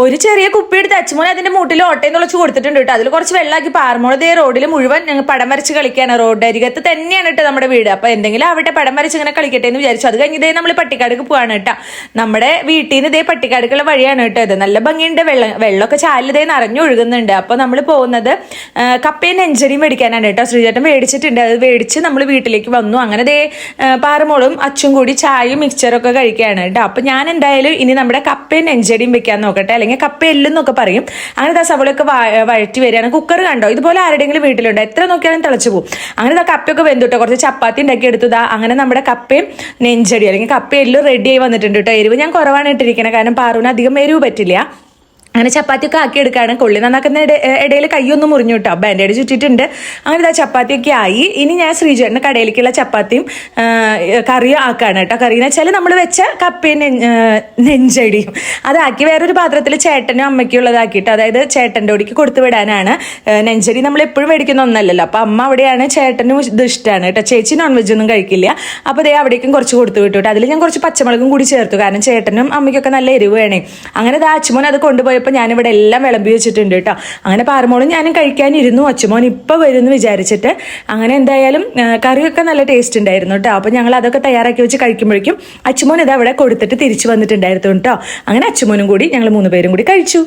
ഒരു ചെറിയ കുപ്പി എടുത്ത് അച്ചുമോൻ അതിന്റെ മൂട്ടിൽ ഓട്ടയും തുളച്ച് കൊടുത്തിട്ടുണ്ട് കേട്ടോ. അതിൽ കുറച്ച് വെള്ളമാക്കി ദേ റോഡിൽ മുഴുവൻ ഞങ്ങൾ പടം വരച്ച് കളിക്കുകയാണ് റോഡ് അരികത്ത് തന്നെയാണ് കേട്ടോ നമ്മുടെ വീട്. അപ്പൊ എന്തെങ്കിലും അവിടെ പടം വരച്ച് ഇങ്ങനെ കളിക്കട്ടെ എന്ന് വിചാരിച്ചു. അത് കഴിഞ്ഞ് ഇതേ നമ്മൾ പട്ടിക്കാടുക്ക് പോവാണ് കേട്ടോ. നമ്മുടെ വീട്ടിൽ നിന്ന് ഇതേ പട്ടിക്കാടുക്കുള്ള വഴിയാണ് കേട്ടോ ഇത്. നല്ല ഭംഗിയുണ്ട്. വെള്ളം വെള്ളമൊക്കെ ചാലിതേ നിറഞ്ഞു ഒഴുകുന്നുണ്ട്. അപ്പൊ നമ്മൾ പോകുന്നത് കപ്പയും നെഞ്ചരിയും മേടിക്കാനാണ് കേട്ടോ. ശ്രീചേട്ടൻ മേടിച്ചിട്ടുണ്ട്. അത് മേടിച്ച് നമ്മൾ വീട്ടിലേക്ക് വന്നു. അങ്ങനെ ദേ പാറമോളും അച്ചും കൂടി ചായയും മിക്സറും ഒക്കെ കഴിക്കുകയാണ് കേട്ടോ. അപ്പൊ ഞാൻ എന്തായാലും ഇനി നമ്മുടെ കപ്പയും നെഞ്ചടിയും വെക്കാൻ നോക്കട്ടെ. അല്ലെങ്കിൽ കപ്പ എല്ലെന്നൊക്കെ പറയും. അങ്ങനെ ദാ സവളൊക്കെ വഴറ്റി വരികയാണ് കുക്കർ കണ്ടോ? ഇതുപോലെ ആരുടെയെങ്കിലും വീട്ടിലുണ്ടോ? എത്ര നോക്കിയാലും തിളച്ചു പോകും. അങ്ങനെ ദാ കപ്പയൊക്കെ വെന്തുട്ടോ? കുറച്ച് ചപ്പാത്തി ഉണ്ടാക്കി എടുത്തു. ദാ അങ്ങനെ നമ്മുടെ കപ്പയും നെഞ്ചടി അല്ലെങ്കിൽ കപ്പ എല്ലാം റെഡി ആയി വന്നിട്ടുണ്ട് കേട്ടോ. എരിവ് ഞാൻ കുറവാണ് ഇട്ടിരിക്കുന്നത് കാരണം പാറുവിന് അധികം എരിവ് പറ്റില്ല. അങ്ങനെ ചപ്പാത്തിയൊക്കെ ആക്കി എടുക്കുകയാണ് കൊള്ളി നന്നാക്കുന്ന ഇടയിൽ കൈയൊന്നും മുറിഞ്ഞു കേട്ടോ ബാൻഡേഡ് ചുറ്റിട്ടുണ്ട് അങ്ങനെ ഇതാ ചപ്പാത്തിയൊക്കെ ആയി. ഇനി ഞാൻ ശ്രീജേട്ടന്റെ കടയിലേക്കുള്ള ചപ്പാത്തിയും കറിയും ആക്കാണ് കേട്ടോ. കറി എന്ന് വെച്ചാൽ നമ്മൾ വെച്ച ആ, നെഞ്ചടിയും. അതാക്കി വേറൊരു പാത്രത്തിൽ ചേട്ടനും അമ്മയ്ക്കും ഉള്ളതാക്കിയിട്ട് അതായത് ചേട്ടന്റെ ഒടിക്ക് കൊടുത്തു വിടാനാണ്. നെഞ്ചടി നമ്മൾ എപ്പോഴും മേടിക്കുന്ന ഒന്നല്ലല്ലോ. അപ്പോൾ അമ്മ അവിടെയാണ് ചേട്ടനും ഇത് ഇഷ്ടമാണ് കേട്ടോ. ചേച്ചി നോൺ വെജ് ഒന്നും കഴിക്കില്ല. അപ്പോൾ അതേ അവിടേക്കും കുറച്ച് കൊടുത്തു വിട്ടു കേട്ടോ. അതിൽ ഞാൻ കുറച്ച് പച്ചമുളകും കൂടി ചേർത്തു. കാരണം ചേട്ടനും അമ്മയ്ക്കൊക്കെ നല്ല എരിവ് വേണേ. അങ്ങനെ ദാ അച്ഛമോൻ അത് കൊണ്ടുപോയപ്പോൾ ഞാനിവിടെ എല്ലാം വിളമ്പി വെച്ചിട്ടുണ്ട് കേട്ടോ. അങ്ങനെ പാറമോളും ഞാനും കഴിക്കാനിരുന്നു. അച്ഛമോൻ ഇപ്പോൾ വരുമെന്ന് വിചാരിച്ചിട്ട്. അങ്ങനെ എന്തായാലും കറിയൊക്കെ നല്ല ടേസ്റ്റ് ഉണ്ടായിരുന്നു കേട്ടോ. അപ്പോൾ ഞങ്ങൾ അതൊക്കെ തയ്യാറാക്കി വെച്ച് കഴിക്കുമ്പോഴേക്കും അച്ഛമോൻ ഇത് അവിടെ കൊടുത്തിട്ട് തിരിച്ചു വന്നിട്ടുണ്ടായിരുന്നു കേട്ടോ. അങ്ങനെ അച്ഛമോനും കൂടി ഞങ്ങൾ മൂന്ന് പേരും കൂടി കഴിച്ചു.